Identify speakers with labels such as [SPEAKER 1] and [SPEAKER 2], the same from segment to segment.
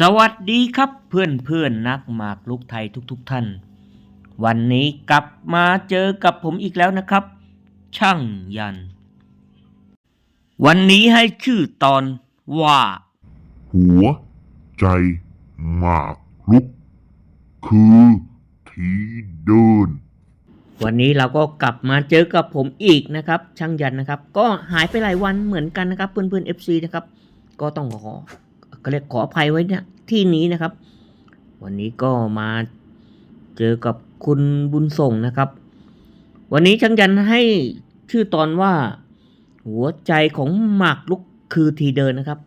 [SPEAKER 1] สวัสดีครับเพื่อนเพื่อนๆนักหมากลุกไทยทุกๆทท่าน วันนี้กลับมาเจอกับผมอีกแล้วนะครับ ช่างยัน วันนี้ให้ชื่อตอนว่า
[SPEAKER 2] หัว ใจหมากลุก คือทีเดิน
[SPEAKER 1] วันนี้เราก็กลับมาเจอกับผมอีกนะครับ ช่างยันนะครับ ก็หายไปหลายวันเหมือนกันนะครับเพื่อนเพื่อนๆ FC นะครับ ก็ต้องขอ ก็เรียกขออภัยไว้เนี่ยที่นี้นะครับ วันนี้ก็มาเจอกับคุณบุญส่งนะครับ วันนี้ช่างยันให้ชื่อตอนว่าหัวใจของหมากลุกคือทีเดินนะครับ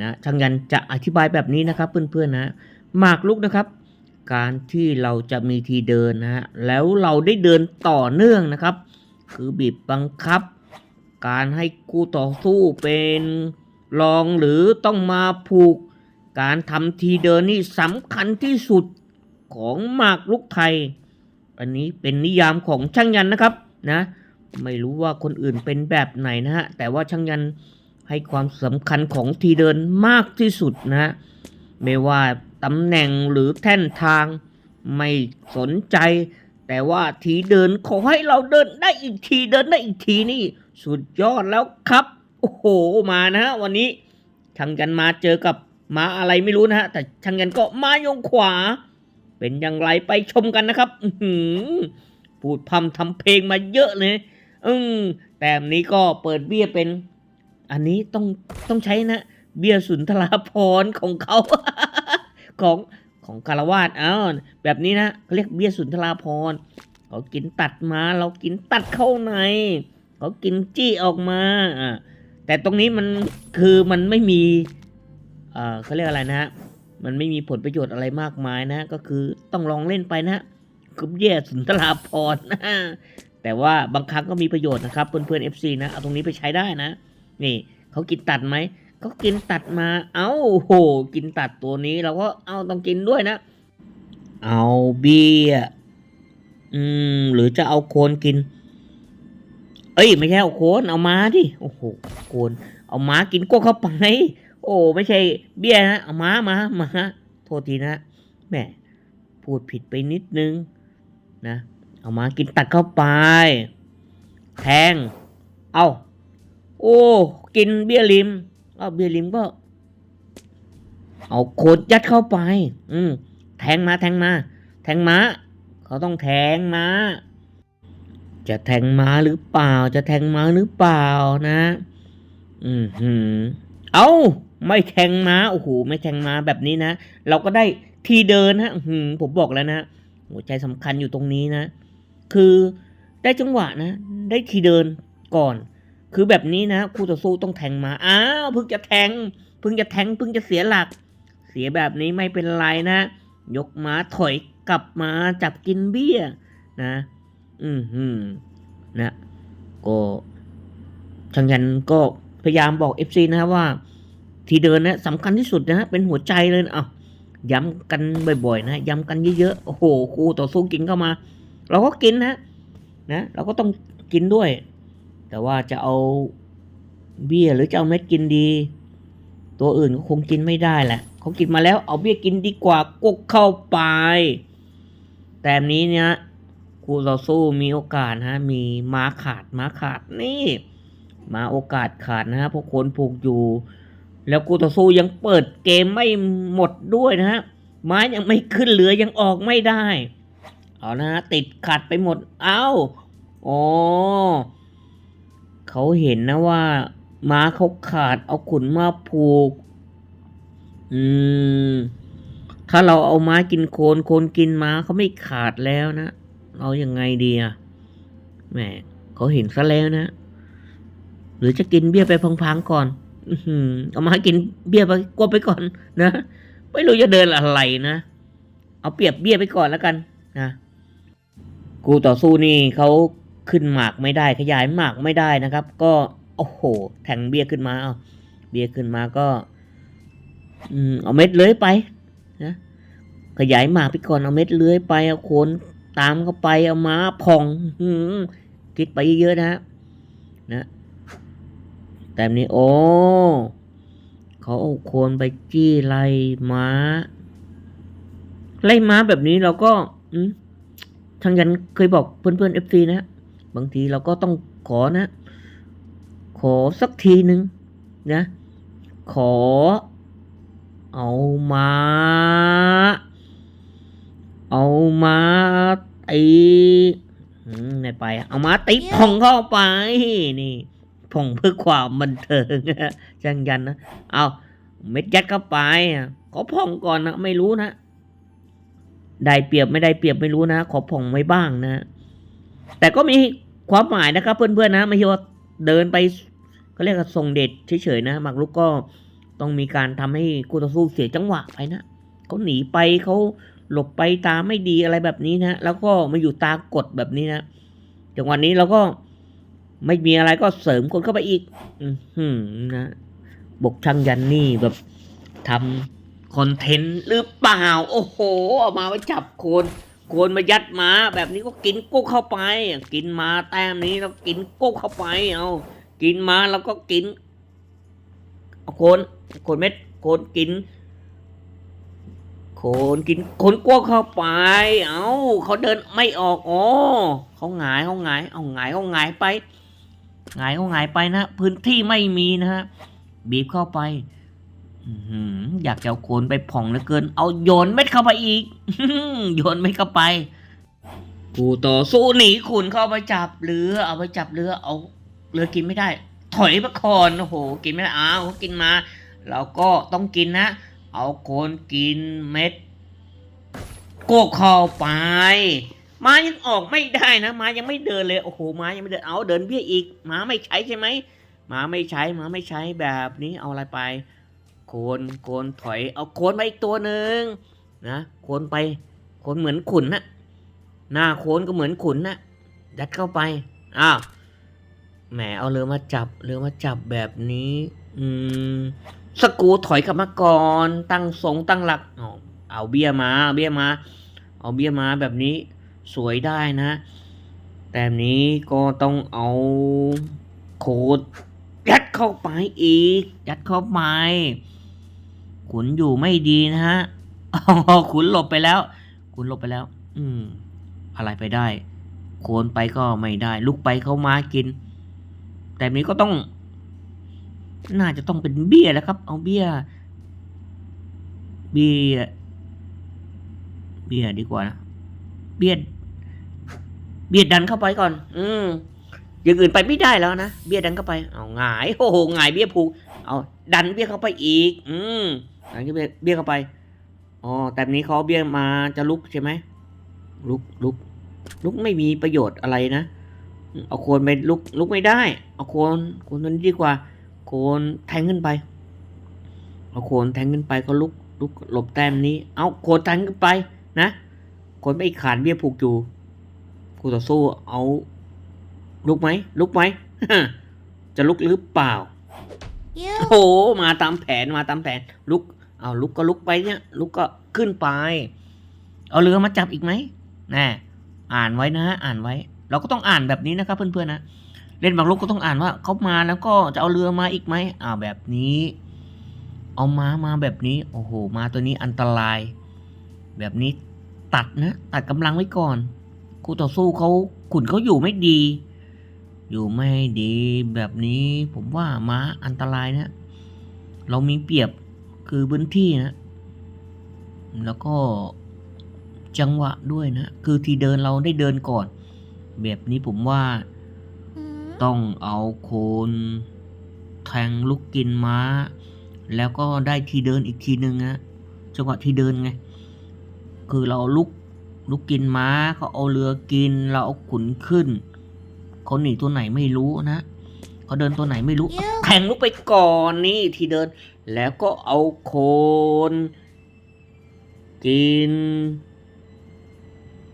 [SPEAKER 1] นะช่างยันจะอธิบายแบบนี้นะครับ เพื่อนๆนะหมากลุกนะครับ การที่เราจะมีทีเดินนะฮะแล้วเราได้เดินต่อเนื่องนะครับ คือบีบบังคับ การให้คู่ต่อสู้เป็น รองหรือต้องมาผูก การทำทีเดินนี่สำคัญที่สุดของหมากลุกไทย อันนี้เป็นนิยามของช่างยันนะครับนะ ไม่รู้ว่าคนอื่นเป็นแบบไหนนะฮะ แต่ว่าช่างยันให้ความสำคัญของทีเดินมากที่สุดนะฮะ ไม่ว่าตำแหน่งหรือแท่นทางไม่สนใจ แต่ว่าทีเดินขอให้เราเดินได้อีกทีเดินได้อีกทีนี่ สุดยอดแล้วครับ อ้โหมานะฮะวันนี้ช่างยันมาเจอกับมาอะไรไม่รู้นะฮะแต่ช่างยันก็มายงขวา เป็นอย่างไรไปชมกันนะครับอืพูดพำทำเพลงมาเยอะเลยอืมแต่อันนี้ก็เปิดเบี้ยเป็น อันนี้ต้องต้องใช้นะ เบี้ยสุนทราพรของเขาของของคารวาสอ้าวแบบนี้นะเขาเรียกเบี้ยสุนทราพรเขากินตัดมา เรากินตัดเข้าในเขากินจี้ออกมาอ่า แต่ตรงนี้มันคือมันไม่มี เอ่อเขาเรียกอะไรนะฮะ มันไม่มีผลประโยชน์อะไรมากมายนะ ก็คือต้องลองเล่นไปนะคือเบี้ยสุนทราพรนะแต่ว่าบางครั้งก็มีประโยชน์นะครับเพื่อนๆ FC นะ เอาตรงนี้ไปใช้ได้นะ นี่เขากินตัดไหมเขากินตัดมา เอ้าโห กินตัดตัวนี้เราก็เอาต้องกินด้วยนะ เอาเบียอืม หรือจะเอาโคนกิน เอ้ยไม่ใช่เอาโคนเอาม้าดิโอ้โหโคนเอาม้ากินก็เข้าไปโอ้ไม่ใช่เบี้ยนะเอาม้ามามาโทษทีนะแหมพูดผิดไปนิดนึงนะเอามากินตัดเข้าไปแทงเอาโอ้กินเบี้ยริมเอาเบี้ยริมก็ เอาโคดยัดเข้าไป อืมแทงมาแทงมา แทงม้าเขาต้องแทงม้า จะแทงม้าหรือเปล่า จะแทงม้าหรือเปล่านะ อืมหืมเอาไม่แทงม้า โอ้โห ไม่แทงม้าแบบนี้นะ เราก็ได้ทีเดินฮะอื้อหืมผมบอกแล้วนะ หัวใจสำคัญอยู่ตรงนี้นะ คือได้จังหวะนะ ได้ทีเดินก่อน คือแบบนี้นะ คู่ต่อสู้ต้องแทงมา อ้าว เพิ่งจะแทง เพิ่งจะแทง เพิ่งจะเสียหลัก เสียแบบนี้ไม่เป็นไรนะ ยกม้าถอยกลับมาจับกินเบี้ยนะ อืมหืมนะก็ช่างยันก็พยายามบอก FC นะครับว่า ทีเดินนะสำคัญที่สุดนะเป็นหัวใจเลยนะเอาย้ำกันบ่อยๆ นะย้ำกันเยอะๆโอ้โหครูต่อสู้กินเข้ามา เราก็กินนะนะเราก็ต้องกินด้วย แต่ว่าจะเอาเบี้ยหรือจะเอาเม็ดกินดี ตัวอื่นก็คงกินไม่ได้แหละเขากินมาแล้วเอาเบี้ยกินดีกว่ากกเข้าไป แต่อันนี้เนี่ย ครูต่อสู้มีโอกาสฮะมีม้าขาดม้าขาดนี่มาโอกาสขาดนะฮะพราะคนผูกอยู่ แล้วกูต่อสู้ยังเปิดเกมไม่หมดด้วยนะฮะไม้ยังไม่ขึ้นเหลือยังออกไม่ได้ เอานะฮะติดขัดไปหมด เอ้าอ๋อเขาเห็นนะว่า ม้าเขาขาดเอาขุนมาผูก อืม ถ้าเราเอาม้ากินโคนโคนกินม้าเขาไม่ขาดแล้วนะ เอาอยัางไงดีอะแหมเขาเห็นซะแล้วนะ หรือจะกินเบี้ยไปพังๆก่อน อืเอามาให้กินเบี้ยไปกวบไปก่อนนะไม่รู้จะเดินอะไรนะเอาเปรียบเบี้ยไปก่อนแล้วกันนะกูต่อสู้นี่เขาขึ้นหมากไม่ได้ขยายหมากไม่ได้นะครับ ก็โอ้โห แทงเบี้ยขึ้นมาเอาเบี้ยขึ้นมาก็ อืมเอาเม็ดเลื้อยไปนะขยายหมากไปก่อนเอาเม็ดเลื้อยไปเอาโคน ตามเข้าไปเอาม้าพองคิดไปเยอะนะนะแต่นี้โอ้เขาเอาโคนไปจี้ไล่ม้า ไล่ม้าแบบนี้เราก็ทางยันเคยบอกเพื่อนๆเอฟซีนะบางทีเราก็ต้องขอนะ ขอสักทีหนึ่งนะ ขอ เอามา เอามาตีไม่ไป เอามาตีผ่องเข้าไปนี่ผ่องเพื่อความบันเทิงจังยันนะเอาเม็ดยัดเข้าไปขอผ่องก่อนนะไม่รู้นะได้เปรียบไม่ได้เปรียบไม่รู้นะขอผ่องไว้บ้างนะ แต่ก็มีความหมายนะครับ เพื่อนๆนะไม่ใช่ว่าเดินไปก็เรียกว่าส่งเด็ดเฉยๆนะหมากรุกก็ต้องมีการทำให้คู่ต่อสู้เสียจังหวะไปนะเขาหนีไปเขา หลบไปตาไม่ดีอะไรแบบนี้นะ แล้วก็มาอยู่ตากดแบบนี้นะจังหวะนี้เราก็ไม่มีอะไรก็เสริมคนเข้าไปอีก อือหือนะ บกช่างยันนี่แบบทำคอนเทนต์หรือเปล่า โอ้โหเอามาไว้จับโคนโคนมายัดมา แบบนี้ก็กินกุ๊กเข้าไป กินมาแต้มนี้แล้วกินกุ๊กเข้าไป เอากินมาแล้วก็กินเอาโคนโคนเม็ดโคนกิน คนกินคนกลัวเข้าไป เอาเขาเดินไม่ออกอ๋อเขาหงายเขาหงาย เอาหงายเขาหงายไปหงายเขาหงายไปนะพื้นที่ไม่มีนะฮะบีบเข้าไปอยากจะเอาโคนไปผ่องเหลือเกิน เอาโยนเม็ดเข้าไปอีกโยนเม็ดเข้าไป กูต่อสู้หนีขุนเข้าไปจับเรือ เอาไปจับเรือ เอาเรือกินไม่ได้ ถอยมาก่อนโอ้โห กินไม่ได้อ้าวกินมา เราก็ต้องกินนะ เอาโคนกินเม็ดโกกเข้าไป ม้ายังออกไม่ได้นะม้ายังไม่เดินเลยโอ้โหม้ายังไม่เดินเอาเดินเบี้ยอีกม้าไม่ใช้ใช่ไหมม้าไม่ใช้ม้าไม่ใช้แบบนี้เอาอะไรไป โคนโคนถอย เอาโคนไปอีกตัวหนึ่งนะโคนไปโคนเหมือนขุนนะหน้าโคนก็เหมือนขุนนะยัดเข้าไปอ้าวแหมเอาเรือมาจับเรือมาจับแบบนี้ อืม สกูถอยกลับมาก่อน ตั้งทรงตั้งหลักเอาเบี้ยมาเบี้ยมาเอาเบี้ยมาแบบนี้สวยได้นะ แต่นี้ก็ต้องเอาโคดยัดเข้าไปอีก ยัดเข้าไปขุนอยู่ไม่ดีนะฮะขุนหลบไปแล้ว ขุนหลบไปแล้ว อืม อะไรไปได้ โคนไปก็ไม่ได้ ลุกไปเขามากิน แต่นี้ก็ต้อง น่าจะต้องเป็นเบี้ยแล้วครับ เอาเบี้ย เบี้ย เบี้ยดีกว่านะ เบี้ย เบี้ยดันเข้าไปก่อน อืมอย่างอื่นไปไม่ได้แล้วนะ เบี้ยดันเข้าไป เอาหงาย โอ้โหหงายเบี้ยผูก เอาดันเบี้ยเข้าไปอีก อืมดันเบี้ยเบี้ยเข้าไป อ๋อ แต่นี้เขาเบี้ยมาจะลุกใช่ไหม ลุกลุกลุกไม่มีประโยชน์อะไรนะ เอาโคนไปลุกลุกไม่ได้ เอาโคนโคนตัวนี้ดีกว่า โคนแทงขึ้นไป เอาโคนแทงขึ้นไปก็ลุกลุกหลบแต้มนี้ เอาโคนแทงขึ้นไปนะโคนไม่ขาดเบี้ยผูกอยู่คู่ต่อสู้เอาลุกไหมลุกไหมจะลุกหรือเปล่า
[SPEAKER 3] You
[SPEAKER 1] โอ้โหมาตามแผนมาตามแผน ลุก เอาลุกก็ลุกไปเนี่ยลุกก็ขึ้นไป เอาเรือมาจับอีกไหมแน่อ่านไว้นะฮะอ่านไว้ เราก็ต้องอ่านแบบนี้นะครับเพื่อนๆนะ เล่นบางลุกก็ต้องอ่านว่าเขามาแล้วก็จะเอาเรือมาอีกไหมอ่าแบบนี้ เอาม้ามาแบบนี้ โอ้โหมาตัวนี้อันตราย แบบนี้ตัดนะตัดกำลังไว้ก่อนคู่ต่อสู้เขาขุนเขาอยู่ไม่ดี อยู่ไม่ดีแบบนี้ผมว่าม้าอันตรายนะ เรามีเปรียบคือพื้นที่นะ แล้วก็จังหวะด้วยนะ คือทีเดินเราได้เดินก่อน แบบนี้ผมว่า ต้องเอาโคนแทงลูกกินม้า แล้วก็ได้ทีเดินอีกทีหนึ่งนะจังหวะที่เดินไง คือเราลุกลุกกินม้าเขาเอาเรือกิน เราเอาขุนขึ้นเขาหนีตัวไหนไม่รู้นะเขาเดินตัวไหนไม่รู้แทงลุกไปก่อนนี่ทีเดิน แล้วก็เอาโคน กิน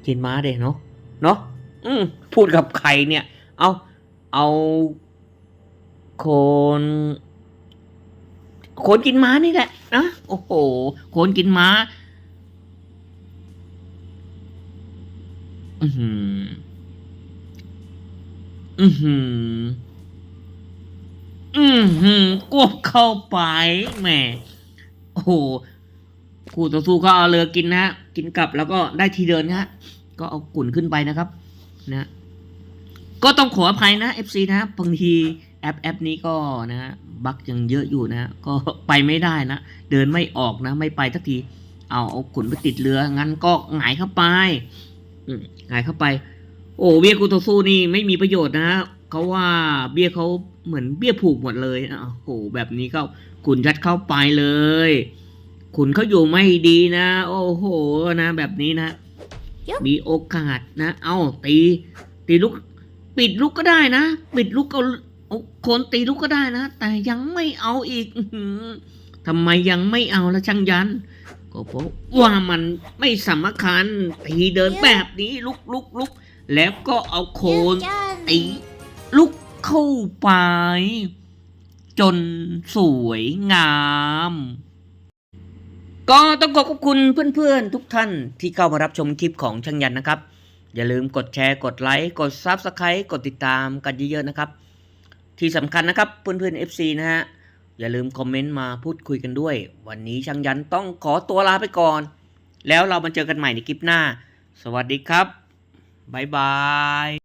[SPEAKER 1] กินม้าเด้เนาะเนาะอืมพูดกับใครเนี่ย เอา เอาโคนโคนกินม้านี่แหละนะโอ้โหโคนกินม้าอือหืออือหืออืมหือกวบเข้าไปแหมโอ้โหคู่ต่อสู้ก็เอาเรือกินนะฮะกินกลับแล้วก็ได้ทีเดินนะฮะก็เอากุ่นขึ้นไปนะครับ นะ ก็ต้องขออภัยนะ FC นะบางทีแอปแอปนี้ก็นะฮะบั๊กยังเยอะอยู่นะ ก็ไปไม่ได้นะ เดินไม่ออกนะ ไม่ไปสักที เอาเอาขุนไปติดเรือ งั้นก็หงายเข้าไปอืมหงายเข้าไป โอ้เบี้ยกูโตสู้นี่ไม่มีประโยชน์นะเขาว่าเบี้ยเขาเหมือนเบี้ยผูกหมดเลยอะโอ้โหแบบนี้ก็ขุนยัดเข้าไปเลยขุนเขาอยู่ไม่ดีนะ โอ้โหนะ แบบนี้นะ มีโอกาสนะ เอาตี ตีลูก ปิดลูกก็ได้นะ ปิดลูกเอาโคนตีลูกก็ได้นะ แต่ยังไม่เอาอีกทำไมยังไม่เอาละช่างยัน ก็เพราะว่ามันไม่สำคัญตีเดินแบบนี้ลุกลุกลุกแล้วก็เอาโคน
[SPEAKER 3] จัน
[SPEAKER 1] ตีลุกเข้าไป จนสวยงาม ก็ต้องขอขอบคุณเพื่อนๆทุกท่านที่เข้ามารับชมคลิปของช่างยันนะครับ อย่าลืมกดแชร์กดไลค์กด Subscribe กดติดตามกันเยอะๆนะครับ ที่สำคัญนะครับเพื่อนๆ FC นะฮะอย่าลืมคอมเมนต์มาพูดคุยกันด้วย วันนี้ช่างยันต้องขอตัวลาไปก่อน แล้วเรามาเจอกันใหม่ในคลิปหน้า สวัสดีครับบ๊ายบาย